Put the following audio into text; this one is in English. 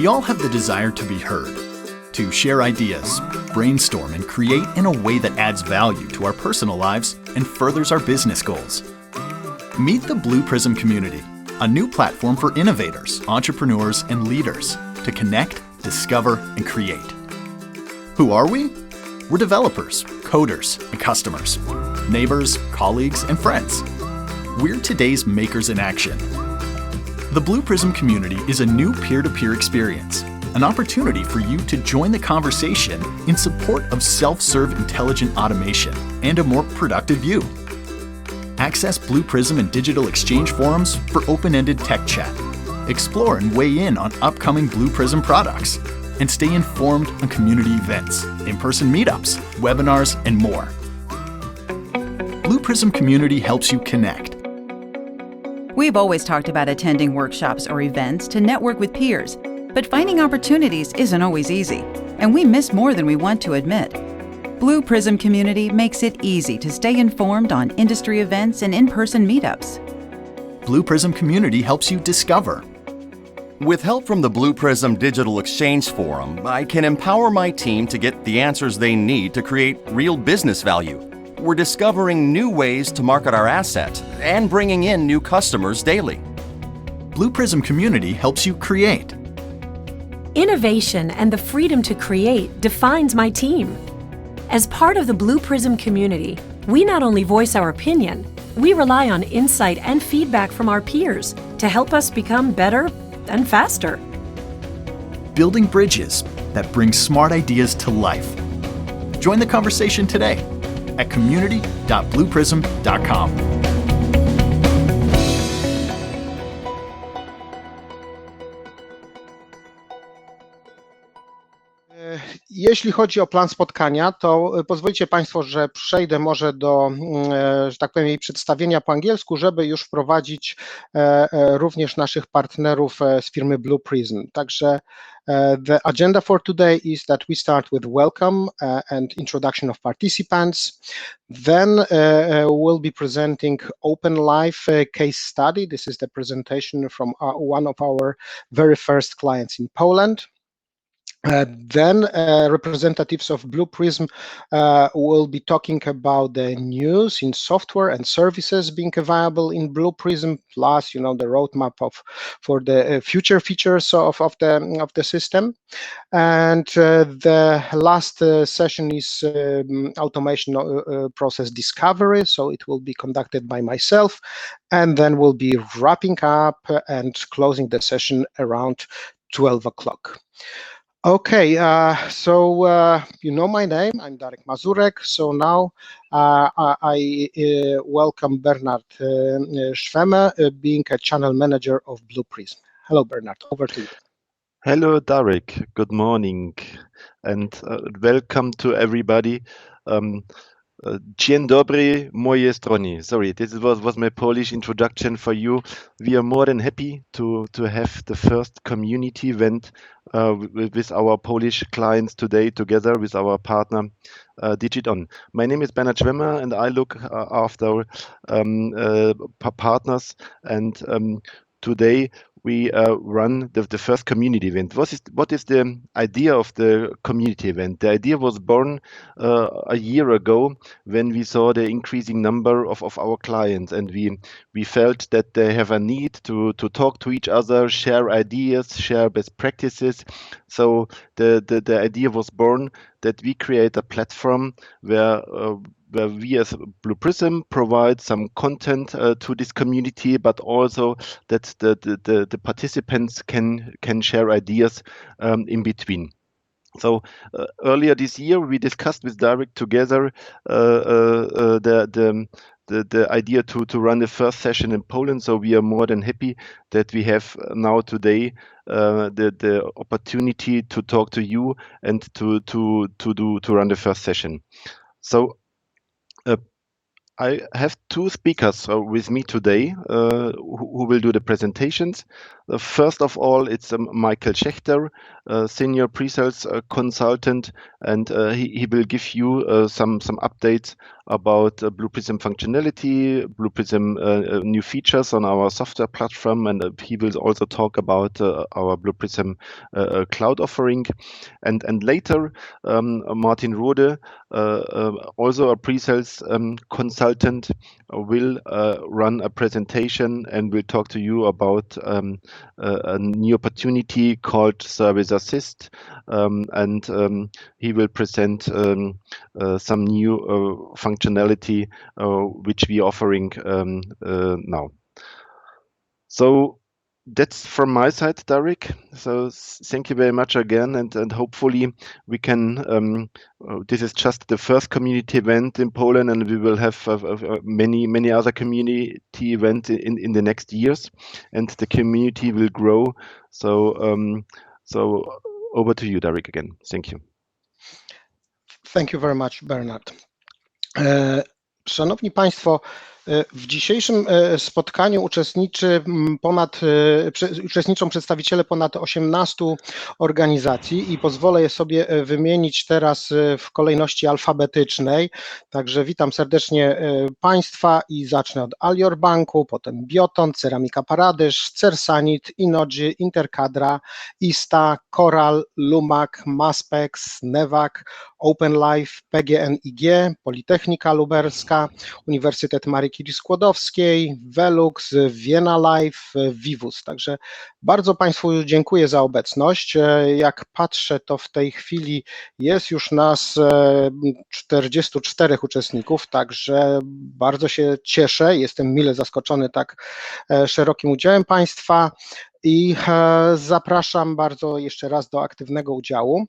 We all have the desire to be heard, to share ideas, brainstorm, and create in a way that adds value to our personal lives and furthers our business goals. Meet the Blue Prism community, a new platform for innovators, entrepreneurs, and leaders to connect, discover, and create. Who are we? We're developers, coders, and customers, neighbors, colleagues, and friends. We're today's makers in action. The Blue Prism community is a new peer to peer experience, an opportunity for you to join the conversation in support of self serve intelligent automation and a more productive you. Access Blue Prism and digital exchange forums for open ended tech chat. Explore and weigh in on upcoming Blue Prism products. And stay informed on community events, in person meetups, webinars, and more. Blue Prism Community helps you connect We've always talked about attending workshops or events to network with peers, but finding opportunities isn't always easy, and we miss more than we want to admit. Blue Prism Community makes it easy to stay informed on industry events and in person meetups. Blue Prism Community helps you discover. With help from the Blue Prism Digital Exchange Forum, I can empower my team to get the answers they need to create real business value we're discovering new ways to market our asset and bringing in new customers daily. Blue Prism Community helps you create. Innovation and the freedom to create defines my team. As part of the Blue Prism community, we not only voice our opinion, we rely on insight and feedback from our peers to help us become better and faster. Building bridges that bring smart ideas to life. Join the conversation today at community.blueprism.com. Jeśli chodzi o plan spotkania, to pozwolicie Państwo, że przejdę może do, że tak powiem, jej przedstawienia po angielsku, żeby już wprowadzić również naszych partnerów z firmy Blue Prism. Także Uh, the agenda for today is that we start with welcome uh, and introduction of participants. Then uh, we'll be presenting open life case study. This is the presentation from one of our very first clients in Poland. Uh, then uh, representatives of Blue Prism uh, will be talking about the news in software and services being available in Blue Prism, plus you know the roadmap of for the uh, future features of, of the of the system. And uh, the last session is um, automation process discovery, so it will be conducted by myself, and then we'll be wrapping up and closing the session around 12 o'clock. Okay, uh, so uh, you know my name. I'm Darek Mazurek. So now uh, I uh, welcome Bernard uh, Schwemme, uh, being a channel manager of Blue Prism. Hello, Bernard. Over to you. Hello, Darek. Good morning, and welcome to everybody. Um, Dzień dobry, moje strony. Sorry, this was, was my Polish introduction for you. We are more than happy to, to have the first community event uh, with, our Polish clients today together with our partner uh, Digiton. My name is Bernard Schwemmer and I look uh, after um, uh, partners and um, today we uh, run the, the first community event. What is what is the idea of the community event? The idea was born uh, a year ago when we saw the increasing number of, of our clients, and we we felt that they have a need to to talk to each other, share ideas, share best practices. So the the, the idea was born that we create a platform where uh, where we as Blue Prism provide some content uh, to this community, but also that the, the, the, participants can can share ideas um, in between. So uh, earlier this year, we discussed with Direct together uh, uh, uh the, the the, the idea to, to run the first session in Poland. So we are more than happy that we have now today uh, the the opportunity to talk to you and to to to do to run the first session. So I have two speakers uh, with me today uh, who, will do the presentations. Uh, first of all, it's um, Michael Schechter, senior pre-sales uh, consultant, and uh, he, he will give you some some updates about uh, Blue Prism functionality, Blue Prism uh, uh, new features on our software platform, and uh, he will also talk about uh, our Blue Prism uh, cloud offering. And and later, um, Martin Rode, uh, also a pre-sales um, consultant, will run a presentation and will talk to you about um, a, new opportunity called Service Assist, um, and um, he will present um, some new uh, functionality uh, which we are offering um, uh, now. So that's from my side, Derek. So thank you very much again, and and hopefully we can. Um, uh, this is just the first community event in Poland, and we will have uh, many many other community events in in the next years, and the community will grow. So um, so over to you, Derek, again. Thank you. Thank you very much, Bernard. E, szanowni Państwo, w dzisiejszym e, spotkaniu uczestniczy ponad, e, uczestniczą przedstawiciele ponad 18 organizacji i pozwolę je sobie e, wymienić teraz e, w kolejności alfabetycznej. Także witam serdecznie e, Państwa i zacznę od Alior Banku, potem Bioton, Ceramika Paradyż, Cersanit, Inogy, Intercadra, Ista, Coral, Lumak, Maspex, Nevak, OpenLife, PGNiG, Politechnika Lubelska, Uniwersytet Marii Curie Skłodowskiej, Velux, Vienna Life, Vivus. Także bardzo Państwu dziękuję za obecność. E, Jak patrzę, to w tej chwili jest już nas e, 44 uczestników, także bardzo się cieszę. Jestem mile zaskoczony tak e, szerokim udziałem Państwa i e, zapraszam bardzo jeszcze raz do aktywnego udziału.